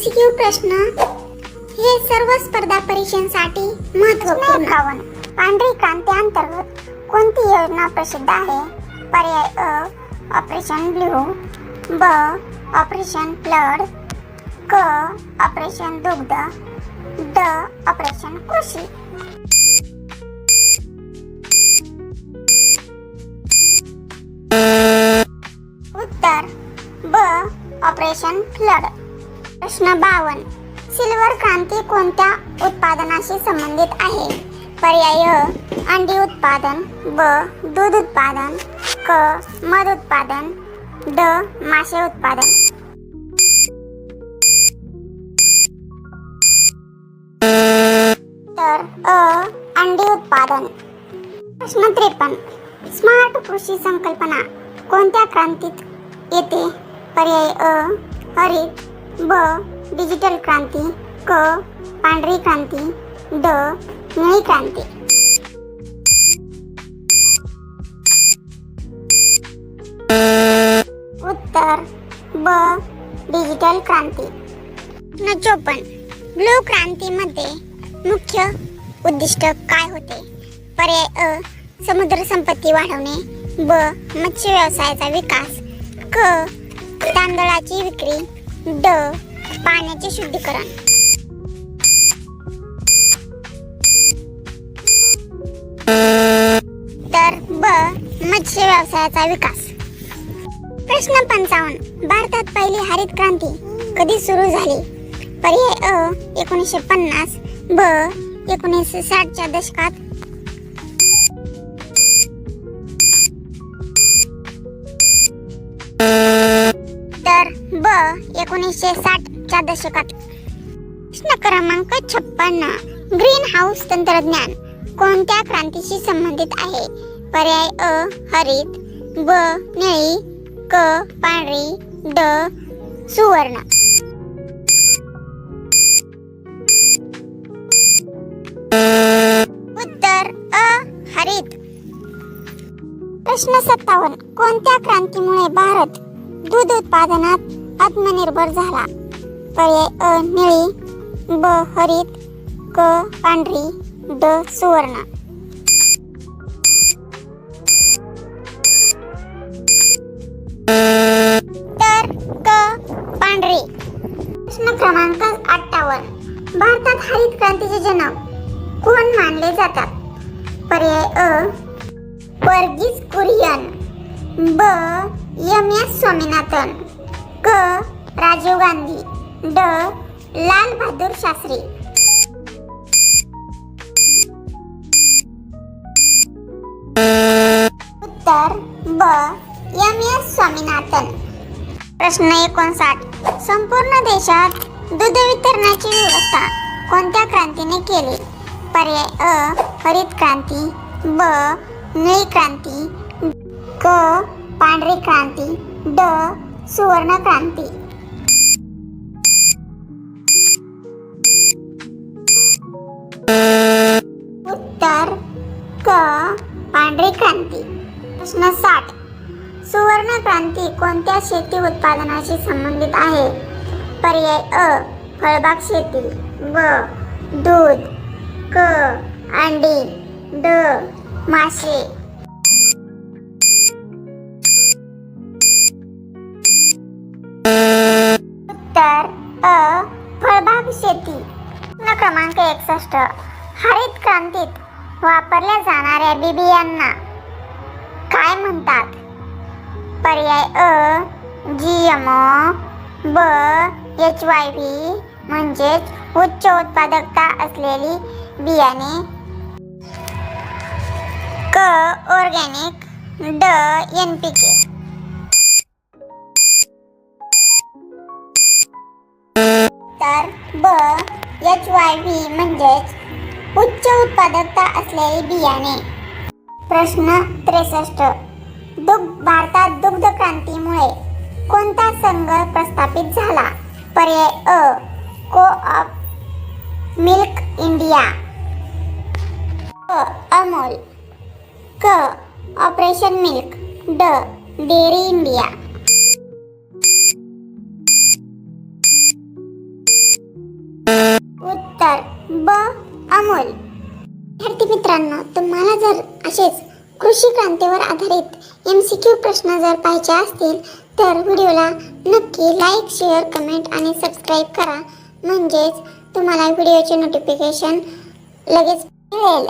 MCQ प्रश्न हे सर्व स्पर्धा परीक्षांसाठी महत्त्वपूर्ण. पांढरी क्रांती अंतर्गत कोणती योजना प्रसिद्ध आहे? पर्याय अ ऑपरेशन ब्ल्यू ब ऑपरेशन फ्लड क ऑपरेशन दुग्ध ड ऑपरेशन कृषी. उत्तर ब ऑपरेशन फ्लड प्रश्न बावन सिल्वर क्रांती कोणत्या उत्पादनाशी संबंधित आहे? पर्याय अंडी उत्पादन ब दूध उत्पादन क मध उत्पादन ड मासे उत्पादन. तर अ अंडी उत्पादन. प्रश्न त्रेपन्न. स्मार्ट कृषी संकल्पना कोणत्या क्रांतीत येते? पर्याय अ हरित ब डिजिटल क्रांती क पांढरी क्रांती ड निळी क्रांती. उत्तर ब डिजिटल क्रांती. न चोपन्न ब्लू क्रांतीमध्ये मुख्य उद्दिष्ट काय होते? पर्याय अ समुद्र संपत्ती वाढवणे ब मत्स्य व्यवसायाचा विकास क तांदळाची विक्री ड पाण्याचे शुद्धीकरण. तर ब. मत्स्य व्यवसायाचा विकास. प्रश्न पंचावन्न. भारतात पहिली हरित क्रांती कधी सुरू झाली? पर्याय अ एकोणीसशे पन्नास ब एकोणीसशे साठच्या दशकात ब एकोणीसशे साठच्या दशकात. प्रश्न क्रमांक छप्पन्न ग्रीन हाऊस तंत्रज्ञान. कोणत्या क्रांतीशी संबंधित आहे? पर्याय अ हरित ब निळी क पांढरी द सुवर्ण. उत्तर अ हरित. प्रश्न सत्तावन्न कोणत्या क्रांतीमुळे भारत दूध उत्पादनात आत्मनिर्भर झाला. पर्याय अ निळी ब हरित क पांढरी द सुवर्ण. तर क पांढरी. प्रश्न क्रमांक अठ्ठावन्न. भारतात हरित क्रांतीचे जनक कोण मानले जातात? पर्याय अ वर्गीस कुरियन. ब एम एस स्वामीनाथन क. राजीव गांधी ड. लाल बहादूर शास्त्री. उत्तर ब. M S Swaminathan. प्रश्न एकोणसाठ. संपूर्ण देशात दूध वितरणाची व्यवस्था कोणत्या क्रांतीने केली? पर्याय अ. हरित क्रांती ब. निळी क्रांती क पांढरी क्रांती ड सुवर्ण क्रांती. उत्तर क पांढरी क्रांती. प्रश्न साठ. सुवर्ण क्रांती कोणत्या शेती उत्पादनाशी संबंधित आहे? पर्याय अ फळबाग शेती ब दूध क अंडी ड मासे. तर अ फळबाग शेती न क्रमांक एकसष्ट. हरित क्रांतीत वापरल्या जाणाऱ्या बिबियांना काय म्हणतात? पर्याय अ जी एम ओ ब एच वाय व्ही म्हणजेच उच्च उत्पादकता असलेली बियाणे. क ऑर्गॅनिक ड एन पी के. तर ब एच वाय व्ही म्हणजेच उच्च उत्पादकता असलेली बियाणे. प्रश्न त्रेसष्ट. दुग्ध भारतात दुग्ध क्रांतीमुळे कोणता संघ प्रस्थापित झाला? पर्याय अ को ऑफ मिल्क इंडिया अ अमोल. क ऑपरेशन मिल्क ड डेअरी इंडिया ब अमोल. विद्यार्थी मित्रांनो तुम्हाला जर असेच कृषी क्रांतीवर आधारित एम सी क्यू प्रश्न जर पाहिजे असतील तर व्हिडिओला नक्की लाईक शेअर कमेंट आणि सबस्क्राईब करा. म्हणजेच तुम्हाला व्हिडिओचे नोटिफिकेशन लगेच मिळेल.